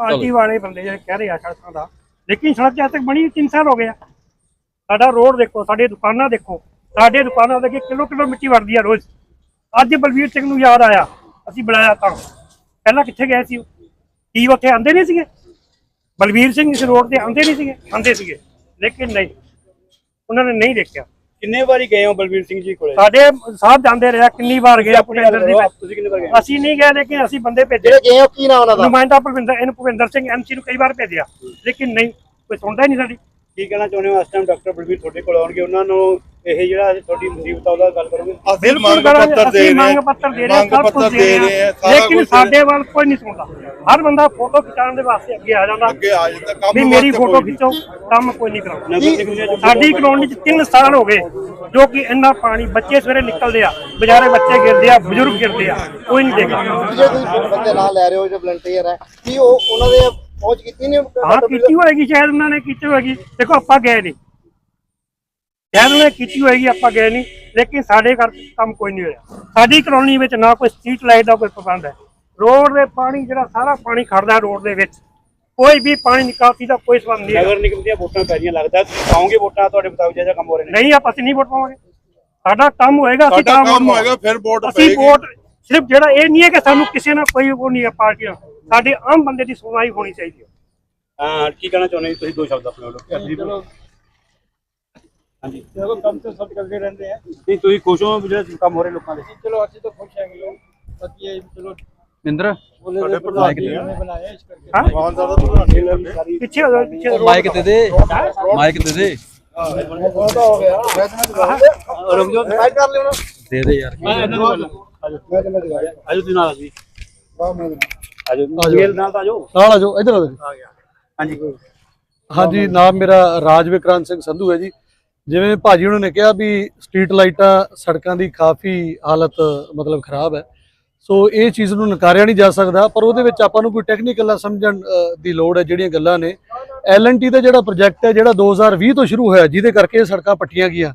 Party ਵਾਲੇ ਬੰਦੇ ਜਿਹੜੇ ਕਹਿ ਰਹੇ ਆ ਸੜਕਾਂ ਦਾ ਲੇਕਿਨ ਸੜਕ ਅੱਜ ਤੱਕ ਬਣੀ 3 ਸਾਲ ਹੋ ਗਏ ਆ। ਸਾਡਾ ਰੋਡ ਦੇਖੋ ਸਾਡੇ ਦੁਕਾਨਾਂ ਦੇਖੋ ਸਾਡੇ ਦੁਕਾਨਾਂ ਦੇ ਅੱਗੇ ਕਿਲੋ ਕਿਲੋ ਮਿੱਟੀ ਵੜਦੀ ਆ ਰੋਜ਼। ਅੱਜ ਬਲਵੀਰ ਸਿੰਘ ਨੂੰ ਯਾਦ ਆਇਆ ਅਸੀਂ ਬੁਲਾਇਆ ਤਾਂ। ਪਹਿਲਾਂ ਕਿੱਥੇ ਗਏ ਸੀ ਉਹ? ਕੀ ਉੱਥੇ ਆਂਦੇ ਨਹੀਂ ਸੀਗੇ? ਬਲਵੀਰ ਸਿੰਘ ਇਸ ਰੋਡ ਤੇ ਆਂਦੇ ਨਹੀਂ ਸੀਗੇ? ਆਂਦੇ ਸੀਗੇ ਲੇਕਿਨ ਨਹੀਂ। ਉਹਨਾਂ ਨੇ ਨਹੀਂ ਦੇਖਿਆ। ਕਿੰਨੇ ਵਾਰੀ ਗਏ ਹੋ ਬਲਬੀਰ ਸਿੰਘ ਜੀ ਕੋਲੇ? ਸਾਡੇ ਸਾਹਿਬ ਜਾਂਦੇ ਰਿਹਾ ਕਿੰਨੀ ਵਾਰ ਗਏ ਆਪਣੇ ਅੰਦਰ ਦੀ ਤੁਸੀਂ ਕਿੰਨੇ ਵਾਰ ਗਏ ਅਸੀਂ ਨਹੀਂ ਗਏ ਲੇਕਿਨ ਅਸੀਂ ਬੰਦੇ ਭੇਜੇ। ਜਿਹੜੇ ਗਏ ਹੋ ਕੀ ਨਾਮ ਉਹਨਾਂ ਦਾ? ਨੁਮਾਇੰਦਾ ਭੁਪਿੰਦਰ ਇਹਨੂੰ ਭੁਪਿੰਦਰ ਸਿੰਘ ਐਮਸੀ ਨੂੰ ਕਈ ਵਾਰ ਭੇਜਿਆ ਲੇਕਿਨ ਨਹੀਂ ਕੋਈ ਸੁਣਦਾ ਹੀ ਨਹੀਂ ਸਾਡੀ। ਕੀ ਕਹਿਣਾ ਚਾਹੁੰਦੇ ਹੋ? ਇਸ ਟਾਈਮ ਡਾਕਟਰ ਬਲਬੀਰ ਤੁਹਾਡੇ ਕੋਲ ਆਉਣਗੇ ਉਹਨਾਂ ਨੂੰ ਇਹ ਜਿਹੜਾ ਤੁਹਾਡੀ ਮੁਸੀਬਤ ਆ ਉਹਦਾ ਗੱਲ ਕਰੋਗੇ? ਅਸੀਂ ਬਿਲਕੁਲ ਮੰਗ ਕਰਾਂਗੇ, ਪੱਤਰ ਦੇ ਅਸੀਂ ਰਹੇ ਮੰਗ ਹਾਂ ਪੱਤਰ ਦੇ ਰਹੇ ਹਾਂ, ਮੰਗ ਸਭ ਪੱਤਰ ਕੁਝ ਦੇ ਰਹੇ ਹਾਂ। ਸਾਰਾ ਲੇਕਿਨ ਕੁਝ ਸਾਡੇ ਵੱਲ ਕੋਈ ਨਹੀਂ ਸੁਣਦਾ। ਹਰ ਬੰਦਾ ਫੋਟੋ ਖਿਚਾਉਣ ਦੇ ਵਾਸਤੇ ਅੱਗੇ ਆ ਜਾਂਦਾ। ਅੱਗੇ ਆ ਜਾਂਦਾ ਕੰਮ ਵੀ ਮੇਰੀ ਵਾਸਤੇ ਫੋਟੋ ਕੋਈ ਨਹੀਂ। ਖਿੱਚੋ ਕੰਮ ਕੋਈ ਨਹੀਂ ਕਰਾਉਂਦਾ। ਨਗਰ ਨਿਗਮ ਦੀਆਂ ਸਾਡੀ ਕਲੋਨੀ ਚ 3 ਸਾਲ ਹੋ ਗਏ ਜੋ ਕਿ ਇੰਨਾ ਪਾਣੀ ਬੱਚੇ ਸਵੇਰੇ ਨਿਕਲਦੇ ਆ ਵਿਚਾਰੇ ਬੱਚੇ ਗਿਰਦੇ ਆ ਬਜ਼ੁਰਗ ਗਿਰਦੇ ਆ ਕੋਈ ਨਹੀਂ ਦੇਖਦਾ। ਜੇ ਤੁਸੀਂ ਬੰਦੇ ਨਾਲ ਲੈ ਰਹੇ ਹੋ ਜੋ ਵਲੰਟੀਅਰ ਹੈ ਕੀ ਉਹ ਉਹਨਾਂ ਦੇ ਪਹੁੰਚ ਕੀਤੀ ਨਹੀਂ? ਹਾਂ ਕੀਤੀ ਹੋਏਗੀ ਸ਼ਾਇਦ ਉਹਨਾਂ ਨੇ ਕੀਤੀ ਹੋਏਗੀ। ਦੇਖੋ ਆਪਾਂ ਗਏ ਨਹੀਂ। ਉਹਨਾਂ ਨੇ ਕੀਤੀ ਹੋਏਗੀ ਆਪਾਂ ਗਏ ਨਹੀਂ। ਲੇਕਿਨ ਸਾਡੇ ਘਰ ਕੰਮ ਕੋਈ ਨਹੀਂ ਹੋਇਆ। ਸਾਡੀ ਕਲੋਨੀ ਵਿੱਚ ਨਾ ਕੋਈ ਸਟਰੀਟ ਲਾਈਟ ਦਾ ਕੋਈ ਪ੍ਰਬੰਧ ਹੈ। ਰੋਡ ਦੇ ਪਾਣੀ ਜਿਹੜਾ ਸਾਰਾ ਪਾਣੀ ਖੜਦਾ ਰੋਡ ਦੇ ਵਿੱਚ। ਕੋਈ ਵੀ ਪਾਣੀ ਨਿਕਾਸੀ ਦਾ ਕੋਈ ਸੰਬੰਧ ਨਹੀਂ ਹੈ ਨਗਰ ਨਿਗਮ ਦੀਆਂ ਵੋਟਾਂ ਪੈ ਰਹੀਆਂ ਲੱਗਦਾ ਤੁਸੀਂ ਪਾਓਗੇ ਵੋਟਾਂ ਤੁਹਾਡੇ ਮੁਤਾਬਿਕ ਜਿਹੜਾ ਕੰਮ ਹੋ ਰਹੇ ਨੇ ਨਹੀਂ ਆਪਾਂ ਅਸੀਂ ਨਹੀਂ ਵੋਟ ਪਾਵਾਂਗੇ। ਸਾਡਾ ਕੰਮ ਹੋਏਗਾ ਅਸੀਂ ਸਾਡਾ ਕੰਮ ਹੋਏਗਾ। ਫਿਰ ਵੋਟ ਅਸੀਂ ਵੋਟ ਸਿਰਫ ਜਿਹੜਾ ਇਹ ਨਹੀਂ ਹੈ ਕਿ ਸਾਨੂੰ ਕਿਸੇ ਨਾਲ ਕੋਈ ਉਹ ਨਹੀਂ ਹੈ ਪਾਰਟੀਆਂ ਸਾਡੇ ਆਮ ਬੰਦੇ ਦੀ ਸੁਣਵਾਈ ਹੋਣੀ ਚਾਹੀਦੀ ਹੈ। ਹਾਂ ਕੀ ਕਹਿਣਾ ਚਾਹੁੰਦੇ ਤੁਸੀਂ ਦੋ ਸ਼ਬਦ ਆਪਣੇ ਵੱਲੋਂ। ਹਾਂਜੀ। ਚਲੋ ਕੰਮ ਤੇ ਸਭ ਕਰਦੇ ਰਹਿੰਦੇ ਆ। ਨਹੀਂ ਤੁਸੀਂ ਖੁਸ਼ ਹੋ ਵੀ ਜਿਹੜੇ ਕੰਮ ਹੋ ਰਹੇ ਲੋਕਾਂ ਦੇ? ਚਲੋ ਅਸੀਂ ਤਾਂ ਖੁਸ਼ ਹੈਗੇ ਲੋਕ। ਬਾਕੀ ਇਹ ਚਲੋ ਮਿੰਦਰ ਬੋਲੇ ਦੇ ਪ੍ਰਧਾਨ ਜੀ ਨੇ ਬਣਾਇਆ ਇਸ ਕਰਕੇ। ਹਾਂ? ਖਾਨ ਸਾਹਿਬ ਦਾ ਪ੍ਰਧਾਨ ਪਿੱਛੇ ਹੋ ਜਾਓ, ਪਿੱਛੇ ਹੋ ਜਾਓ। ਮਾਈਕ ਦੇ ਦੇ। ਮਾਈਕ ਦੇ ਦੇ। ਰੁਕ ਜਾਓ ਸਾਈਡ ਕਰ ਲਿਓ ਨਾ। ਦੇ ਦੇ ਯਾਰ। ਮੈਂ ਇਹਨਾਂ ਨੂੰ ਬੋਲਾਂ। ਆਜੋ ਤੁਸੀਂ ਨਾਲ ਜੀ। ਆਜੋ। ਮੇਲ ਨਾਲ ਤਾਂ ਆਜੋ। ਨਾਲ ਆ ਜਾਓ ਇਧਰ ਆ ਜਾਓ ਹਾਂਜੀ। ਹਾਂਜੀ ਨਾਮ ਮੇਰਾ ਰਾਜ ਵਿਕਰਾਂਤ ਸਿੰਘ ਸੰਧੂ ਹੈ ਜੀ। ਜਿਵੇਂ ਭਾਜੀ ਉਹਨਾਂ ਨੇ ਕਿਹਾ ਵੀ ਸਟਰੀਟ ਲਾਈਟਾਂ ਸੜਕਾਂ ਦੀ ਕਾਫੀ ਹਾਲਤ, ਮਤਲਬ ਖਰਾਬ ਹੈ। ਸੋ ਇਹ ਚੀਜ਼ ਨੂੰ ਨਕਾਰਿਆ ਨਹੀਂ ਜਾ ਸਕਦਾ, ਪਰ ਉਹਦੇ ਵਿੱਚ ਆਪਾਂ ਨੂੰ ਕੋਈ ਟੈਕਨੀਕਲ ਸਮਝਣ ਦੀ ਲੋੜ ਹੈ ਜਿਹੜੀਆਂ ਗੱਲਾਂ ਨੇ। ਐਲਐਨਟੀ ਦਾ ਜਿਹੜਾ ਪ੍ਰੋਜੈਕਟ ਹੈ, ਜਿਹੜਾ 2020 ਤੋਂ ਸ਼ੁਰੂ ਹੋਇਆ, ਜਿਹਦੇ ਕਰਕੇ ਇਹ ਸੜਕਾਂ ਪੱਟੀਆਂ ਗਈਆਂ।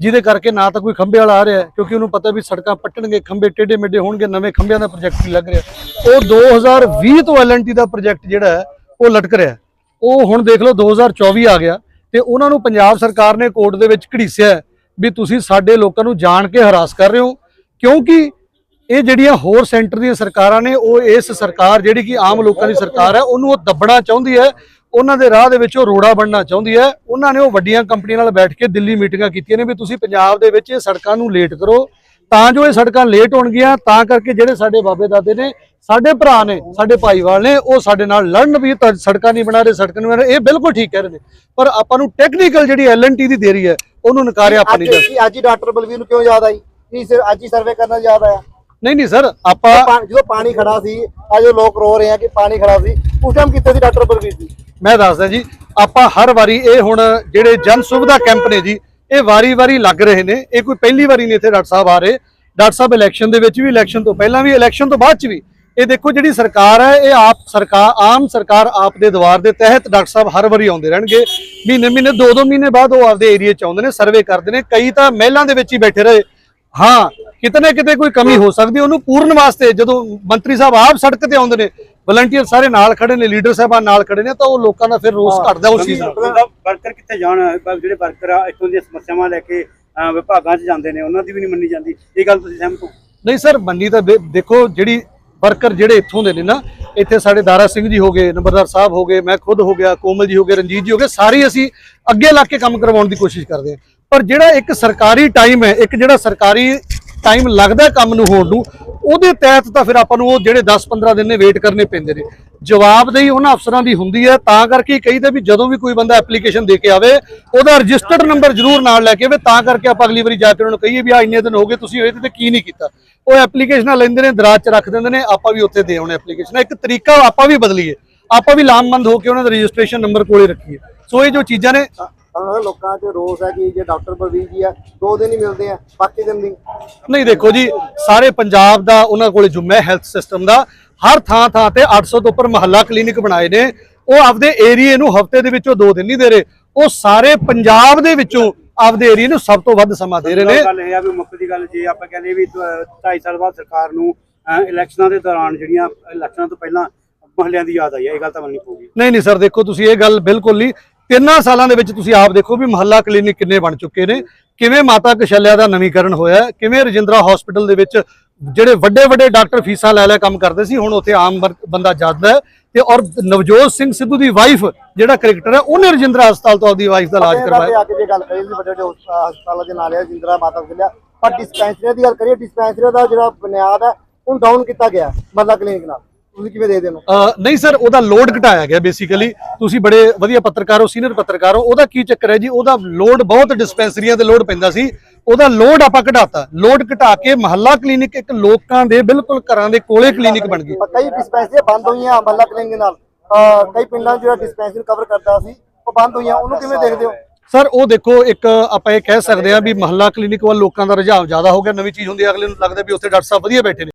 ਜਿਹਦੇ ਕਰਕੇ ਨਾ ਤਾਂ ਕੋਈ ਖੰਭੇ ਵਾਲਾ ਆ ਰਿਹਾ, ਕਿਉਂਕਿ ਉਹਨੂੰ ਪਤਾ ਵੀ ਸੜਕਾਂ ਪੱਟਣਗੇ, ਖੰਭੇ ਟੇਢੇ ਮੇਢੇ ਹੋਣਗੇ, ਨਵੇਂ ਖੰਭਿਆਂ ਦਾ ਪ੍ਰੋਜੈਕਟ ਨਹੀਂ ਲੱਗ ਰਿਹਾ। ਉਹ 2020 ਤੋਂ ਐਲਐਨਟੀ ਦਾ ਪ੍ਰੋਜੈਕਟ ਜਿਹੜਾ ਹੈ, ਉਹ ਲਟਕ ਰਿਹਾ। ਉਹ ਹੁਣ ਦੇਖ ਲਓ 2024 ਆ ਗਿਆ। ਤੇ ਉਹਨਾਂ ਨੂੰ ਪੰਜਾਬ ਸਰਕਾਰ ਨੇ ਕੋਰਟ ਦੇ ਵਿੱਚ ਘੜੀਸਿਆ ਵੀ ਤੁਸੀਂ ਸਾਡੇ ਲੋਕਾਂ ਨੂੰ ਜਾਣ ਕੇ ਹਰਾਸ ਕਰ ਰਹੇ ਹੋ, ਕਿਉਂਕਿ ਇਹ ਜਿਹੜੀਆਂ ਹੋਰ ਸੈਂਟਰ ਦੀਆਂ ਸਰਕਾਰਾਂ ਨੇ, ਉਹ ਇਸ ਸਰਕਾਰ ਜਿਹੜੀ ਕਿ ਆਮ ਲੋਕਾਂ ਦੀ ਸਰਕਾਰ ਹੈ, ਉਹਨੂੰ ਉਹ ਦੱਬਣਾ ਚਾਹੁੰਦੀ ਹੈ, ਉਹਨਾਂ ਦੇ ਰਾਹ ਦੇ ਵਿੱਚ ਉਹ ਰੋੜਾ ਬਣਨਾ ਚਾਹੁੰਦੀ ਹੈ, ਉਹਨਾਂ ਨੇ ਉਹ ਵੱਡੀਆਂ ਕੰਪਨੀਆਂ ਨਾਲ ਬੈਠ ਕੇ ਦਿੱਲੀ ਮੀਟਿੰਗਾਂ ਕੀਤੀਆਂ ਨੇ ਵੀ ਤੁਸੀਂ ਪੰਜਾਬ ਦੇ ਵਿੱਚ ਇਹ ਸੜਕਾਂ ਨੂੰ ਲੇਟ ਕਰੋ ਤਾਂ ਜੋ ਇਹ ਸੜਕਾਂ ਲੇਟ ਹੋਣਗੀਆਂ ਤਾਂ ਕਰਕੇ ਜਿਹੜੇ ਸਾਡੇ ਬਾਬੇ ਦਾਦੇ ਨੇ ਸਾਡੇ ਭਰਾ ਨੇ ਸਾਡੇ ਭਾਈਵਾਲ ਨੇ ਉਹ ਸਾਡੇ ਨਾਲ ਲੜਨ ਵੀ ਸੜਕਾਂ ਨਹੀਂ ਬਣਾ ਰਹੇ ਸੜਕਾਂ ਨਹੀਂ ਬਣਾ ਰਹੇ ਇਹ ਬਿਲਕੁਲ ਠੀਕ ਕਹਿ ਰਹੇ ਨੇ। ਪਰ ਆਪਾਂ ਨੂੰ ਟੈਕਨੀਕਲ ਜਿਹੜੀ ਐਲਐਨਟੀ ਦੀ ਦੇਰੀ ਹੈ ਉਹਨੂੰ ਨਕਾਰਿਆ ਆਪਾਂ ਨਹੀਂ ਜਾ ਕੀ ਅੱਜ ਹੀ ਡਾਕਟਰ ਬਲਵੀਰ ਨੂੰ ਕਿਉਂ ਯਾਦ ਆਈ? ਕੀ ਸਿਰ ਅੱਜ ਹੀ ਸਰਵੇ ਕਰਨਾ ਯਾਦ ਆਇਆ? ਨਹੀਂ ਨਹੀਂ ਸਰ ਆਪਾਂ ਜਦੋਂ ਪਾਣੀ ਖੜਾ ਸੀ ਅੱਜ ਉਹ ਲੋਕ ਰੋ ਰਹੇ ਆ ਕਿ ਪਾਣੀ ਖੜਾ ਸੀ ਉਸ ਟਾਈਮ ਕਿੱਥੇ ਸੀ ਡਾਕਟਰ ਬਲਵੀਰ ਜੀ? ਮੈਂ ਦੱਸਦਾ ਜੀ ਆਪਾਂ ਹਰ ਵਾਰੀ ਇਹ ਹੁਣ ਜਿਹੜੇ ਜਨ ਸੁਵਿਧਾ ਕੈਂਪ ਨੇ ਜੀ ਇਹ ਵਾਰੀ-ਵਾਰੀ ਲੱਗ ਰਹੇ ਨੇ। ਇਹ ਕੋਈ ਪਹਿਲੀ ਵਾਰੀ ਨਹੀਂ ਇੱਥੇ ਡਾਕਟਰ ਸਾਹਿਬ ਆ ਰਹੇ। ਡਾਕਟਰ ਸਾਹਿਬ ਇਲੈਕਸ਼ਨ ਦੇ ਵਿੱਚ ਵੀ, ਇਲੈਕਸ਼ਨ ਤੋਂ ਪਹਿਲਾਂ ਵੀ, ਇਲੈਕਸ਼ਨ ਤੋਂ ਬਾਅਦ ਚ ਵੀ। ਇਹ ਦੇਖੋ ਜਿਹੜੀ ਸਰਕਾਰ ਹੈ, ਇਹ ਆਪ ਸਰਕਾਰ, ਆਮ ਸਰਕਾਰ ਆਪ ਦੇ ਦਵਾਰ ਦੇ ਤਹਿਤ ਡਾਕਟਰ ਸਾਹਿਬ ਹਰ ਵਾਰੀ ਆਉਂਦੇ ਰਹਿਣਗੇ। ਮਹੀਨੇ ਮਹੀਨੇ ਦੋ ਦੋ ਮਹੀਨੇ ਬਾਅਦ ਉਹ ਆਪਦੇ ਏਰੀਆ ਚ ਆਉਂਦੇ ਨੇ, ਸਰਵੇ ਕਰਦੇ ਨੇ। ਕਈ ਤਾਂ ਮਹਿਲਾਂ ਦੇ ਵਿੱਚ ਹੀ ਬੈਠੇ ਰਹੇ। ਹਾਂ, ਕਿਤੇ ਨਾ ਕਿਤੇ ਕੋਈ ਕਮੀ ਹੋ ਸਕਦੀ, ਉਹਨੂੰ ਪੂਰਨ ਵਾਸਤੇ ਜਦੋਂ ਮੰਤਰੀ ਸਾਹਿਬ ਆਪ ਸੜਕ ਤੇ ਆਉਂਦੇ ਨੇ ਵਲੰਟੀਅਰ ਸਾਰੇ ਨਾਲ ਖੜੇ ਨੇ ਲੀਡਰ ਸਾਹਿਬਾਨ ਨਾਲ ਖੜੇ ਨੇ ਤਾਂ ਉਹ ਲੋਕਾਂ ਦਾ ਫਿਰ ਰੋਸ ਘਟਦਾ ਉਸ ਚੀਜ਼ ਨਾਲ ਵਰਕਰ ਕਿੱਥੇ ਜਾਣ ਜਿਹੜੇ ਵਰਕਰ ਆ ਇੱਥੋਂ ਦੀਆਂ ਸਮੱਸਿਆਵਾਂ ਲੈ ਕੇ ਵਿਭਾਗਾਂ 'ਚ ਜਾਂਦੇ ਨੇ ਉਹਨਾਂ ਦੀ ਵੀ ਨਹੀਂ ਮੰਨੀ ਜਾਂਦੀ। ਇਹ ਗੱਲ ਤੁਸੀਂ ਸਹਿਮਤ ਹੋ? ਨਹੀਂ ਸਰ ਮੰਨੀ ਤਾਂ ਦੇ- ਦੇਖੋ ਜਿਹੜੀ ਵਰਕਰ ਜਿਹੜੇ ਇੱਥੋਂ ਦੇ ਨੇ ਨਾ ਇੱਥੇ ਸਾਡੇ ਦਾਰਾ ਸਿੰਘ ਜੀ ਹੋ ਗਏ ਨੰਬਰਦਾਰ ਸਾਹਿਬ ਹੋ ਗਏ ਮੈਂ ਖੁਦ ਹੋ ਗਿਆ ਕੋਮਲ ਜੀ ਹੋ ਗਏ ਰਣਜੀਤ ਜੀ ਹੋ ਗਏ ਸਾਰੇ ਅਸੀਂ ਅੱਗੇ ਲੱਗ ਕੇ ਕੰਮ ਕਰਵਾਉਣ ਦੀ ਕੋਸ਼ਿਸ਼ ਕਰਦੇ ਹਾਂ। ਪਰ ਜਿਹੜਾ ਇੱਕ ਸਰਕਾਰੀ ਟਾਈਮ ਹੈ ਇੱਕ ਜਿਹੜਾ ਸਰਕਾਰੀ ਟਾਈਮ ਲੱਗਦਾ ਕੰਮ ਨੂੰ ਹੋਣ ਨੂੰ ਉਹਦੇ ਤਹਿਤ ਤਾਂ ਫਿਰ ਆਪਾਂ ਨੂੰ ਉਹ ਜਿਹੜੇ 10-15 ਦਿਨ ਨੇ ਵੇਟ ਕਰਨੇ ਪੈਂਦੇ ਨੇ। ਜਵਾਬਦੇਹੀ ਉਹਨਾਂ ਅਫਸਰਾਂ ਦੀ ਹੁੰਦੀ ਹੈ ਤਾਂ ਕਰਕੇ ਕਹੀਦਾ ਵੀ ਜਦੋਂ ਵੀ ਕੋਈ ਬੰਦਾ ਐਪਲੀਕੇਸ਼ਨ ਦੇ ਕੇ ਆਵੇ ਉਹਦਾ ਰਜਿਸਟਰਡ ਨੰਬਰ ਜ਼ਰੂਰ ਨਾਲ ਲੈ ਕੇ ਆਵੇ ਤਾਂ ਕਰਕੇ ਆਪਾਂ ਅਗਲੀ ਵਾਰੀ ਜਾ ਕੇ ਉਹਨਾਂ ਨੂੰ ਕਹੀਏ ਵੀ ਆ ਇੰਨੇ ਦਿਨ ਹੋ ਗਏ ਤੁਸੀਂ ਇਹਦੇ ਤੇ ਕੀ ਨਹੀਂ ਕੀਤਾ। ਉਹ ਐਪਲੀਕੇਸ਼ਨਾਂ ਲੈਂਦੇ ਨੇ ਦਰਾਜ 'ਚ ਰੱਖ ਦਿੰਦੇ ਨੇ ਆਪਾਂ ਵੀ ਉੱਥੇ ਦੇ ਆਉਣੇ ਐਪਲੀਕੇਸ਼ਨ ਇੱਕ ਤਰੀਕਾ ਆਪਾਂ ਵੀ ਬਦਲੀਏ ਆਪਾਂ ਵੀ ਲਾਮਬੰਦ ਹੋ ਕੇ ਉਹਨਾਂ ਦਾ ਰਜਿਸਟ੍ਰੇਸ਼ਨ ਨੰਬਰ ਕੋਲੇ ਰੱਖੀਏ। ਸੋ ਇਹ ਜੋ ਚੀਜ਼ਾਂ ਨੇ ਲੋਕਾਂ 'ਚ ਰੋਸ ਹੈ ਕਿ ਜੇ ਡਾਕਟਰ ਬਲਵੀਰ ਜੀ ਆ ਦੋ ਦਿਨ ਹੀ ਮਿਲਦੇ ਆ ਬਾਕੀ ਦਿਨ ਨਹੀਂ ਨਹੀਂ ਦੇਖੋ ਜੀ ਸਾਰੇ ਪੰਜਾਬ ਦਾ ਉਹਨਾਂ ਕੋਲੇ ਜੁਮਾ ਹੈਲਥ ਸਿਸਟਮ ਦਾ ਹਰ ਥਾਂ ਥਾਂ ਤੇ 800 ਤੋਂ ਉੱਪਰ ਮਹੱਲਾ ਕਲੀਨਿਕ ਬਣਾਏ ਨੇ। ਉਹ ਆਪਦੇ ਏਰੀਏ ਨੂੰ ਹਫ਼ਤੇ ਦੇ ਵਿੱਚੋਂ ਦੋ ਦਿਨ ਨਹੀਂ ਦੇ ਰਹੇ। ਉਹ ਸਾਰੇ ਪੰਜਾਬ ਦੇ ਵਿੱਚੋਂ ਆਪਦੇ ਏਰੀਏ ਨੂੰ ਸਭ ਤੋਂ ਵੱਧ ਸਮਾਂ ਦੇ ਰਹੇ ਨੇ। ਗੱਲ ਇਹ ਆ ਵੀ ਮੁੱਖ ਦੀ ਗੱਲ ਜੇ ਆਪਾਂ ਕਹਿੰਦੇ ਵੀ 2.5 ਸਾਲ ਬਾਅਦ ਸਰਕਾਰ ਨੂੰ ਇਲੈਕਸ਼ਨਾਂ ਦੇ ਦੌਰਾਨ ਜਿਹੜੀਆਂ ਇਲੈਕਸ਼ਨਾਂ ਤੋਂ ਪਹਿਲਾਂ ਮਹੱਲਿਆਂ ਦੀ ਯਾਦ ਆਈ ਹੈ ਇਹ ਗੱਲ ਤਾਂ ਮੰਨਣੀ ਪਊਗੀ। ਨਹੀਂ ਨਹੀਂ ਸਰ ਦੇਖੋ ਤੁਸੀਂ ਇਹ ਗੱਲ ਬਿਲਕੁਲ ਨਹੀਂ ਤਿੰਨਾਂ ਸਾਲਾਂ ਦੇ ਵਿੱਚ ਤੁਸੀਂ ਆਪ ਦੇਖੋ ਵੀ ਮਹੱਲਾ ਕਲੀਨਿਕ ਕਿੰਨੇ ਬਣ ਚੁੱਕੇ ਨੇ ਕਿਵੇਂ ਮਾਤਾ ਕਸ਼ਲਿਆ ਦਾ ਨਵੀਕਰਨ ਹੋਇਆ ਕਿਵੇਂ ਰਜਿੰਦਰਾ ਹਸਪੀਟਲ ਦੇ ਵਿੱਚ ਜਿਹੜੇ ਵੱਡੇ ਵੱਡੇ ਡਾਕਟਰ ਫੀਸਾਂ ਲੈ ਲੈ ਕੰਮ ਕਰਦੇ ਸੀ ਹੁਣ ਉੱਥੇ ਆਮ ਬੰਦਾ ਜਾਂਦਾ ਹੈ ਤੇ ਔਰ ਨਵਜੋਤ ਸਿੰਘ ਸਿੱਧੂ ਦੀ ਵਾਈਫ ਜਿਹੜਾ ਕ੍ਰਿਕਟਰ ਹੈ ਉਹਨੇ ਰਜਿੰਦਰਾ ਹਸਪਤਾਲ ਤੋਂ ਆਪਦੀ ਵਾਈਫ ਦਾ ਇਲਾਜ ਕਰਵਾਇਆ। ਆ ਕੇ ਜੇ ਗੱਲ ਕਰੀਏ ਵੱਡੇ ਵੱਡੇ ਹਸਪਤਾਲ- ਦੇ ਨਾਲ ਹੈ ਜਿੰਦਰਾ ਮਾਤਾ ਫਿਲਿਆ ਪਰ ਡਿਸਪੈਂਸਰੀ ਦੀ ਗੱਲ ਕਰੀਏ ਡਿਸਪੈਂਸਰੀ ਦਾ ਜਿਹੜਾ ਬੁਨਿਆਦ ਹੈ ਉਹ ਡਾਊਨ ਕੀਤਾ ਗਿਆ ਮੱਲਾ ਕਲੀਨਿਕ ਨਾਲ। ਤੁਸੀਂ ਕਿਵੇਂ ਹੋ ਅ, ਨਹੀਂ ਸਰ ਉਹਦਾ ਲੋਡ ਘਟਾਇਆ ਗਿਆ ਬੇਸਿਕਲੀ ਤੁਸੀਂ ਬੜੇ ਵਧੀਆ ਪੱਤਰਕਾਰ ਹੋ ਸੀਨੀਅਰ ਪੱਤਰਕਾਰ ਹੋ ਉਹਦਾ ਕੀ ਚੱਕਰ ਹੈ ਜੀ? ਉਹਦਾ ਲੋਡ ਬਹੁਤ ਡਿਸਪੈਂਸਰੀਆਂ ਤੇ ਲੋਡ ਪੈਂਦਾ ਸੀ। ਉਹਦਾ ਲੋਡ ਆਪਾਂ ਘਟਾਤਾ। ਲੋਡ ਘਟਾ ਕੇ ਮਹੱਲਾ ਕਲੀਨਿਕ ਇੱਕ ਲੋਕਾਂ ਦੇ ਬਿਲਕੁਲ ਘਰਾਂ ਦੇ ਕੋਲੇ ਕਲੀਨਿਕ ਬਣ ਗਈ। ਕਈ ਡਿਸਪੈਂਸਰੀ ਬੰਦ ਹੋਈਆਂ ਮੱਲਾ ਕਲੀਨਿਕ ਨਾਲ। ਕਈ ਪਿੰਡਾਂ ਜਿਹੜਾ ਡਿਸਪੈਂਸਰੀ ਕਵਰ ਕਰਦਾ ਸੀ ਉਹ ਬੰਦ ਹੋਈਆਂ। ਉਹਨੂੰ ਕਿਵੇਂ ਦੇਖਦੇ ਹੋ? ਸਰ ਉਹ ਦੇਖੋ ਇੱਕ ਆਪਾਂ ਇਹ ਕਹਿ ਸਕਦੇ ਹਾਂ ਵੀ ਮਹੱਲਾ ਕਲੀਨਿਕ ਵੱਲ ਲੋਕਾਂ ਦਾ ਰੁਝਾਨ ਜ਼ਿਆਦਾ ਹੋ ਗਿਆ। ਨਵੀਂ ਚੀਜ਼ ਹੁੰਦੀ ਹੈ ਅਗਲੇ ਨੂੰ ਲੱਗਦਾ ਵੀ ਉੱਥੇ ਡਾਕਟਰ ਸਾਹਿਬ ਵਧੀਆ ਬੈਠੇ ਨੇ।